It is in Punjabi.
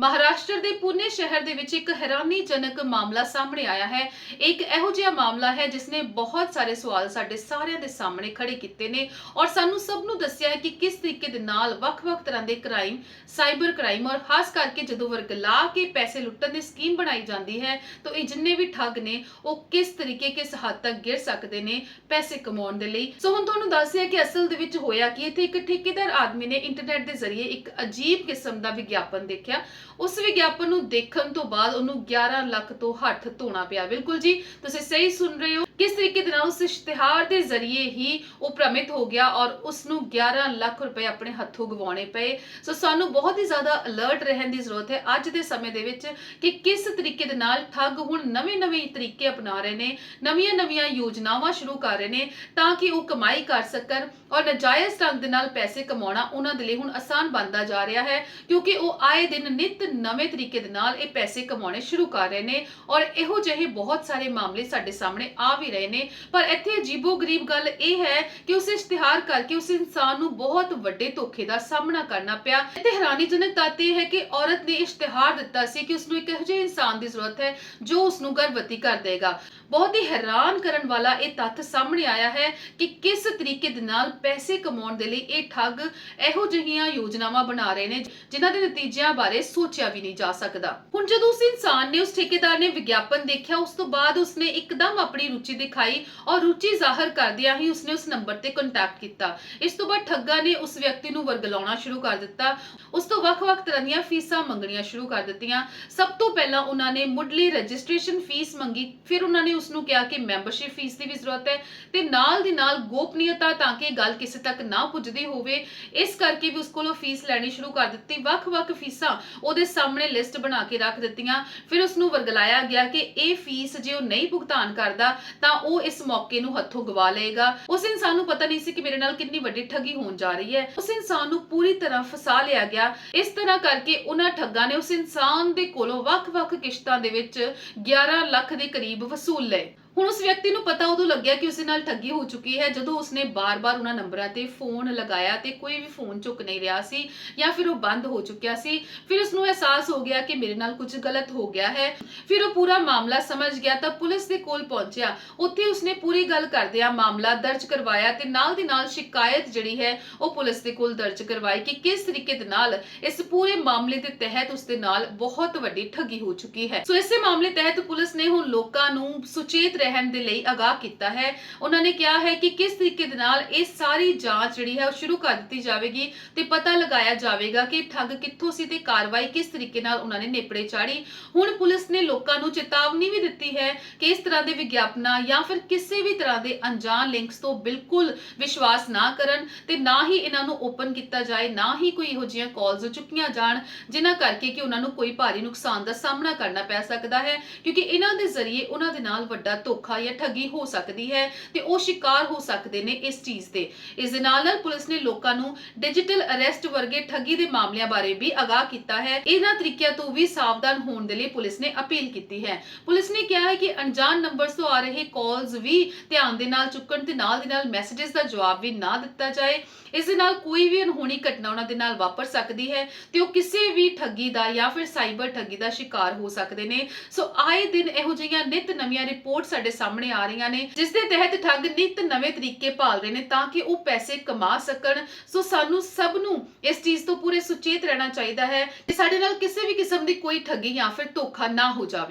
ਮਹਾਰਾਸ਼ਟਰ ਦੇ ਪੁਣੇ ਸ਼ਹਿਰ ਦੇ ਵਿੱਚ ਇੱਕ ਹੈਰਾਨੀਜਨਕ ਮਾਮਲਾ ਸਾਹਮਣੇ ਆਇਆ ਹੈ। ਇੱਕ ਇਹੋ ਜਿਹਾ ਮਾਮਲਾ ਹੈ ਜਿਸ ਨੇ ਬਹੁਤ ਸਾਰੇ ਸਵਾਲ ਸਾਡੇ ਸਾਰਿਆਂ ਦੇ ਸਾਹਮਣੇ ਖੜੇ ਕੀਤੇ ਨੇ ਔਰ ਸਾਨੂੰ ਸਭ ਨੂੰ ਦੱਸਿਆ ਹੈ ਕਿ ਕਿਸ ਤਰੀਕੇ ਦੇ ਨਾਲ ਵੱਖ-ਵੱਖ ਤਰ੍ਹਾਂ ਦੇ ਕ੍ਰਾਈਮ, ਸਾਈਬਰ ਕ੍ਰਾਈਮ ਔਰ ਖਾਸ ਕਰਕੇ ਜਦੋਂ ਵਰਗਲਾ ਕੇ ਪੈਸੇ ਲੁੱਟਣ ਦੀ ਸਕੀਮ ਬਣਾਈ ਜਾਂਦੀ ਹੈ, ਤਾਂ ਇਹ ਜਿੰਨੇ ਵੀ ਠੱਗ ਨੇ, ਉਹ ਕਿਸ ਤਰੀਕੇ, ਕਿਸ ਹੱਦ ਤੱਕ ਗਿਰ ਸਕਦੇ ਨੇ ਪੈਸੇ ਕਮਾਉਣ ਦੇ ਲਈ। ਸੋ ਹੁਣ ਤੁਹਾਨੂੰ ਦੱਸਿਆ ਕਿ ਅਸਲ ਦੇ ਵਿੱਚ ਹੋਇਆ ਕਿ ਇੱਥੇ ਇੱਕ ਠੇਕੇਦਾਰ ਆਦਮੀ ਨੇ ਇੰਟਰਨੈਟ ਦੇ ਜ਼ਰੀਏ ਇੱਕ ਅਜੀਬ ਕਿਸਮ ਦਾ ਵਿਗਿਆਪਨ ਦੇਖਿਆ। ਉਸ ਵਿਗਿਆਪਨ ਨੂੰ ਦੇਖਣ ਤੋਂ ਬਾਅਦ ਉਹਨੂੰ 11 ਲੱਖ ਤੋਂ ਹੱਥ ਧੋਣਾ ਪਿਆ। ਬਿਲਕੁਲ ਜੀ, ਤੁਸੀਂ ਸਹੀ ਸੁਣ ਰਹੇ ਹੋ। ਕਿਸ ਤਰੀਕੇ ਦੇ ਨਾਲ ਉਸ ਇਸ਼ਤਿਹਾਰ ਦੇ ਜ਼ਰੀਏ ਹੀ ਉਹ ਭ੍ਰਮਿਤ ਹੋ ਗਿਆ ਔਰ ਉਸ ਨੂੰ 11 ਲੱਖ ਰੁਪਏ ਆਪਣੇ ਹੱਥੋਂ ਗਵਾਉਣੇ ਪਏ। ਸੋ ਸਾਨੂੰ ਬਹੁਤ ਹੀ ਜ਼ਿਆਦਾ ਅਲਰਟ ਰਹਿਣ ਦੀ ਜ਼ਰੂਰਤ ਹੈ ਅੱਜ ਦੇ ਸਮੇਂ ਦੇ ਵਿੱਚ ਕਿ ਕਿਸ ਤਰੀਕੇ ਦੇ ਨਾਲ ਠੱਗ ਹੁਣ ਨਵੇਂ-ਨਵੇਂ ਤਰੀਕੇ ਅਪਣਾ ਰਹੇ ਨੇ, ਨਵੀਆਂ-ਨਵੀਆਂ ਯੋਜਨਾਵਾਂ ਸ਼ੁਰੂ ਕਰ ਰਹੇ ਨੇ ਤਾਂ ਕਿ ਉਹ ਕਮਾਈ ਕਰ ਸਕਣ ਔਰ ਨਜਾਇਜ਼ ਢੰਗ ਦੇ ਨਾਲ ਪੈਸੇ ਕਮਾਉਣਾ ਉਹਨਾਂ ਦੇ ਲਈ ਹੁਣ ਆਸਾਨ ਬਣਦਾ ਜਾ ਰਿਹਾ ਹੈ ਕਿਉਂਕਿ ਉਹ ਆਏ ਦਿਨ ਨਿਤ ਨਵੇਂ ਤਰੀਕੇ ਦੇ ਨਾਲ ਇਹ ਪੈਸੇ ਕਮਾਉਣੇ ਸ਼ੁਰੂ ਕਰ ਰਹੇ ਨੇ ਔਰ ਇਹੋ ਜਿਹੇ ਬਹੁਤ ਸਾਰੇ ਮਾਮਲੇ ਸਾਡੇ ਸਾਹਮਣੇ ਆ ਵੀ ਰਹੇ ਨੇ। ਪਰ ਇੱਥੇ ਅਜੀਬੋ-ਗਰੀਬ ਗੱਲ ਇਹ ਹੈ ਕਿ ਉਸ ਇਸ਼ਤਿਹਾਰ ਕਰਕੇ ਉਸ ਇਨਸਾਨ ਨੂੰ ਬਹੁਤ ਵੱਡੇ ਧੋਖੇ ਦਾ ਸਾਹਮਣਾ ਕਰਨਾ ਪਿਆ। ਇੱਥੇ ਹੈਰਾਨੀਜਨਕ ਤੱਤ ਇਹ ਹੈ ਕਿ ਔਰਤ ਨੇ ਇਸ਼ਤਿਹਾਰ ਦਿੱਤਾ ਸੀ ਕਿ ਉਸ ਨੂੰ ਇੱਕ ਇਹੋ ਇਨਸਾਨ ਦੀ ਜ਼ਰੂਰਤ ਹੈ ਜੋ ਉਸ ਨੂੰ ਗਰਭਵਤੀ ਕਰ ਦੇਗਾ। ਬਹੁਤ ਹੀ ਹੈਰਾਨ ਕਰਨ ਵਾਲਾ ਇਹ ਤੱਥ ਸਾਹਮਣੇ ਆਇਆ ਹੈ ਕਿ ਕਿਸ ਤਰੀਕੇ ਦੇ ਨਾਲ ਪੈਸੇ ਕਮਾਉਣ ਦੇ ਲਈ ਇਹ ਠੱਗ ਇਹੋ ਜਿਹੀਆਂ ਯੋਜਨਾਵਾਂ ਬਣਾ ਰਹੇ ਨੇ, ਜਿਨ੍ਹਾਂ ਦੇ ਨਤੀਜਿਆਂ ਬਾਰੇ ਸੋਚਿਆ ਵੀ ਨਹੀਂ ਜਾ ਸਕਦਾ। ਹੁਣ ਜਦੋਂ ਉਸ ਇਨਸਾਨ ਨੇ, ਉਸ ਠੇਕੇਦਾਰ ਨੇ ਵਿਗਿਆਪਨ ਦੇਖਿਆ, ਉਸ ਤੋਂ ਬਾਅਦ ਉਸਨੇ ਇੱਕਦਮ ਆਪਣੀ ਰੁਚੀ ਦਿਖਾਈ ਔਰ ਰੁਚੀ ਜ਼ਾਹਰ ਕਰਦਿਆਂ ਹੀ ਉਸਨੇ ਉਸ ਨੰਬਰ ਤੇ ਕੰਟੈਕਟ ਕੀਤਾ। ਇਸ ਤੋਂ ਬਾਅਦ ਠੱਗਾ ਨੇ ਉਸ ਵਿਅਕਤੀ ਨੂੰ ਵਰਗਲਾਉਣਾ ਸ਼ੁਰੂ ਕਰ ਦਿੱਤਾ। ਉਸ ਤੋਂ ਵੱਖ-ਵੱਖ ਤਰ੍ਹਾਂ ਦੀਆਂ ਫੀਸਾਂ ਮੰਗਣੀਆਂ ਸ਼ੁਰੂ ਕਰ ਦਿੱਤੀਆਂ। ਸਭ ਤੋਂ ਪਹਿਲਾਂ ਉਹਨਾਂ ਨੇ ਮੁੱਢਲੀ ਰਜਿਸਟ੍ਰੇਸ਼ਨ ਫੀਸ ਮੰਗੀ। ਫਿਰ ਉਹਨਾਂ ਨੇ ਉਸ ਨੂੰ ਕਿਹਾ ਕਿ ਮੈਂਬਰਸ਼ਿਪ ਫੀਸ ਦੀ ਵੀ ਜ਼ਰੂਰਤ ਹੈ ਤੇ ਨਾਲ ਦੀ ਨਾਲ ਗੋਪਨੀਯਤਾ ਤਾਂ ਕਿ ਗੱਲ ਕਿਸੇ ਤੱਕ ਨਾ ਪੁੱਜਦੀ ਹੋਵੇ। ਇਸ ਕਰਕੇ ਵੀ ਉਸ ਕੋਲੋਂ ਫੀਸ ਲੈਣੀ ਸ਼ੁਰੂ ਕਰ ਦਿੱਤੀ। ਵੱਖ-ਵੱਖ ਫੀਸਾਂ ਉਹਦੇ ਸਾਹਮਣੇ ਲਿਸਟ ਬਣਾ ਕੇ ਰੱਖ ਦਿੱਤੀਆਂ। ਫਿਰ ਉਸ ਨੂੰ ਵਰਗਲਾਇਆ ਗਿਆ ਕਿ ਇਹ ਫੀਸ ਜੇ ਉਹ ਨਹੀਂ ਭੁਗਤਾਨ ਕਰਦਾ, ਤਾਂ ਉਹ ਇਸ ਮੌਕੇ ਨੂੰ ਹੱਥੋਂ ਗਵਾ ਲਏਗਾ। ਉਸ ਇਨਸਾਨ ਨੂੰ ਪਤਾ ਨਹੀਂ ਸੀ ਕਿ ਮੇਰੇ ਨਾਲ ਕਿੰਨੀ ਵੱਡੀ ਠੱਗੀ ਹੋਣ ਜਾ ਰਹੀ ਹੈ। ਉਸ ਇਨਸਾਨ ਨੂੰ ਪੂਰੀ ਤਰ੍ਹਾਂ ਫਸਾ ਲਿਆ ਗਿਆ। ਇਸ ਤਰ੍ਹਾਂ ਕਰਕੇ ਉਹਨਾਂ ਠੱਗਾਂ ਨੇ ਉਸ ਇਨਸਾਨ ਦੇ ਕੋਲੋਂ ਵੱਖ-ਵੱਖ ਕਿਸ਼ਤਾਂ ਦੇ ਵਿੱਚ 11 ਲੱਖ ਦੇ ਕਰੀਬ ਵਸੂਲ ਲਏ। ਹੁਣ ਉਸ ਵਿਅਕਤੀ ਨੂੰ ਪਤਾ ਉਦੋਂ ਲੱਗਿਆ ਕਿ ਉਸੇ ਨਾਲ ਠੱਗੀ ਹੋ ਚੁੱਕੀ ਹੈ, ਜਦੋਂ ਉਸਨੇ ਬਾਰ-ਬਾਰ ਉਹਨਾਂ ਨੰਬਰਾਂ ਤੇ ਫੋਨ ਲਗਾਇਆ ਤੇ ਕੋਈ ਵੀ ਫੋਨ ਚੁੱਕ ਨਹੀਂ ਰਿਹਾ ਸੀ ਜਾਂ ਫਿਰ ਉਹ ਬੰਦ ਹੋ ਚੁੱਕਿਆ ਸੀ। ਫਿਰ ਉਸ ਨੂੰ ਅਹਿਸਾਸ ਹੋ ਗਿਆ ਕਿ ਮੇਰੇ ਨਾਲ ਕੁਝ ਗਲਤ ਹੋ ਗਿਆ ਹੈ। ਫਿਰ ਉਹ ਪੂਰਾ ਮਾਮਲਾ ਸਮਝ ਗਿਆ ਤਾਂ ਪੁਲਿਸ ਦੇ ਕੋਲ ਪਹੁੰਚਿਆ। ਉੱਥੇ ਉਸਨੇ ਪੂਰੀ ਗੱਲ ਕਰਦਿਆਂ ਮਾਮਲਾ ਦਰਜ ਕਰਵਾਇਆ ਤੇ ਨਾਲ ਦੀ ਨਾਲ ਸ਼ਿਕਾਇਤ ਜਿਹੜੀ ਹੈ ਉਹ ਪੁਲਿਸ ਦੇ ਕੋਲ ਦਰਜ ਕਰਵਾਈ ਕਿ ਕਿਸ ਤਰੀਕੇ ਦੇ ਨਾਲ ਇਸ ਪੂਰੇ ਮਾਮਲੇ ਦੇ ਤਹਿਤ ਉਸ ਦੇ ਨਾਲ ਬਹੁਤ ਵੱਡੀ ਠੱਗੀ ਹੋ ਚੁੱਕੀ ਹੈ। ਸੋ ਇਸੇ ਮਾਮਲੇ ਤਹਿਤ ਪੁਲਿਸ ਨੇ ਹੁਣ ਲੋਕਾਂ ਨੂੰ ਸੁਚੇਤ ਰਹਿਣ ਦੇ ਲਈ ਅਗਾਹ ਕੀਤਾ ਹੈ। ਉਹਨਾਂ ਨੇ ਕਿਹਾ ਹੈ ਕਿ ਕਿਸ ਤਰੀਕੇ ਦੇ ਨਾਲ ਇਹ ਸਾਰੀ ਜਾਂਚ ਜਿਹੜੀ ਹੈ ਉਹ ਸ਼ੁਰੂ ਕਰ ਦਿੱਤੀ ਜਾਵੇਗੀ ਤੇ ਪਤਾ ਲਗਾਇਆ ਜਾਵੇਗਾ ਕਿ ਠੱਗ ਕਿੱਥੋਂ ਸੀ ਤੇ ਕਾਰਵਾਈ ਕਿਸ ਤਰੀਕੇ ਨਾਲ ਉਹਨਾਂ ਨੇ ਨੇਪੜੇ ਚਾੜੀ। ਹੁਣ ਪੁਲਿਸ ਨੇ ਲੋਕਾਂ ਨੂੰ ਚੇਤਾਵਨੀ ਵੀ ਦਿੱਤੀ ਹੈ ਕਿ ਇਸ ਤਰ੍ਹਾਂ ਦੇ ਵਿਗਿਆਪਨਾਂ ਜਾਂ ਫਿਰ ਕਿਸੇ ਵੀ ਤਰ੍ਹਾਂ ਦੇ ਅਣਜਾਣ ਲਿੰਕਸ ਤੋਂ ਬਿਲਕੁਲ ਵਿਸ਼ਵਾਸ ਨਾ ਕਰਨ ਤੇ ਨਾ ਹੀ ਇਹਨਾਂ ਨੂੰ ਓਪਨ ਕੀਤਾ ਜਾਏ, ਨਾ ਹੀ ਕੋਈ ਇਹੋ ਜਿਹੀਆਂ ਕਾਲਸ ਚੁੱਕੀਆਂ ਜਾਣ, ਜਿਨ੍ਹਾਂ ਕਰਕੇ ਕਿ ਉਹਨਾਂ ਨੂੰ ਕੋਈ ਭਾਰੀ ਨੁਕਸਾਨ ਦਾ ਸਾਹਮਣਾ ਕਰਨਾ ਪੈ ਸਕਦਾ ਹੈ। ਕਿਉਂਕਿ ਇਹਨਾਂ ਦੇ ਜ਼ਰੀਏ ਉਹਨਾਂ ਦੇ ਨਾਲ ਵੱਡਾ ਧੋਖਾ ਜਾਂ ਠੱਗੀ ਹੋ ਸਕਦੀ ਹੈ ਤੇ ਉਹ ਸ਼ਿਕਾਰ ਹੋ ਸਕਦੇ ਨੇ ਇਸ ਚੀਜ਼ ਦੇ ਇਸ ਦੇ ਨਾਲ ਨਾਲ ਪੁਲਿਸ ਨੇ ਲੋਕਾਂ ਨੂੰ ਡਿਜੀਟਲ ਅਰੈਸਟ ਵਰਗੇ ਠੱਗੀ ਦੇ ਮਾਮਲਿਆਂ ਬਾਰੇ ਵੀ ਅਗਾਹ ਕੀਤਾ ਹੈ। ਇਹਨਾਂ ਤਰੀਕਿਆਂ ਤੋਂ ਵੀ ਸਾਵਧਾਨ ਹੋਣ ਦੇ ਲਈ ਪੁਲਿਸ ਨੇ ਅਪੀਲ ਕੀਤੀ ਹੈ। ਪੁਲਿਸ ਨੇ ਕਿਹਾ ਹੈ ਕਿ ਅਣਜਾਣ ਨੰਬਰਸ ਤੋਂ ਆ ਰਹੇ ਕਾਲਸ ਵੀ ਧਿਆਨ ਦੇ ਨਾਲ ਚੁੱਕਣ ਤੇ ਨਾਲ ਦੀ ਨਾਲ ਮੈਸੇजेस ਦਾ ਜਵਾਬ ਵੀ ਨਾ ਦਿੱਤਾ ਜਾਏ। ਇਸ ਦੇ ਨਾਲ ਕੋਈ ਵੀ ਅਣਹੋਣੀ ਘਟਨਾ ਉਹਨਾਂ ਦੇ ਨਾਲ ਵਾਪਰ ਸਕਦੀ ਹੈ ਤੇ ਉਹ ਕਿਸੇ ਵੀ ਠੱਗੀ ਦਾ ਜਾਂ ਫਿਰ ਸਾਈਬਰ ਠੱਗੀ ਦਾ ਸ਼ਿਕਾਰ ਹੋ ਸਕਦੇ ਨੇ। ਸੋ ਆਏ ਦਿਨ ਇਹੋ ਜਿਹੀਆਂ ਨਿਤ ਨਵੀਆਂ ਰਿਪੋਰਟ ਸਾਡੇ ਸਾਹਮਣੇ ਆ ਰਹੀਆਂ ਨੇ ਜਿਸ ਦੇ ਤਹਿਤ ਠੱਗ ਨਿਤ ਨਵੇਂ ਤਰੀਕੇ ਭਾਲ ਰਹੇ ਨੇ ਤਾਂ ਕਿ ਉਹ ਪੈਸੇ ਕਮਾ ਸਕਣ। ਸੋ ਸਾਨੂੰ ਸਭ ਨੂੰ ਇਸ ਚੀਜ਼ ਤੋਂ ਪੂਰੇ ਸੁਚੇਤ ਰਹਿਣਾ ਚਾਹੀਦਾ ਹੈ ਕਿ ਸਾਡੇ ਨਾਲ ਕਿਸੇ ਵੀ ਕਿਸਮ ਦੀ ਕੋਈ ਠੱਗੀ ਜਾਂ ਫਿਰ ਧੋਖਾ ਨਾ ਹੋ ਜਾਵੇ।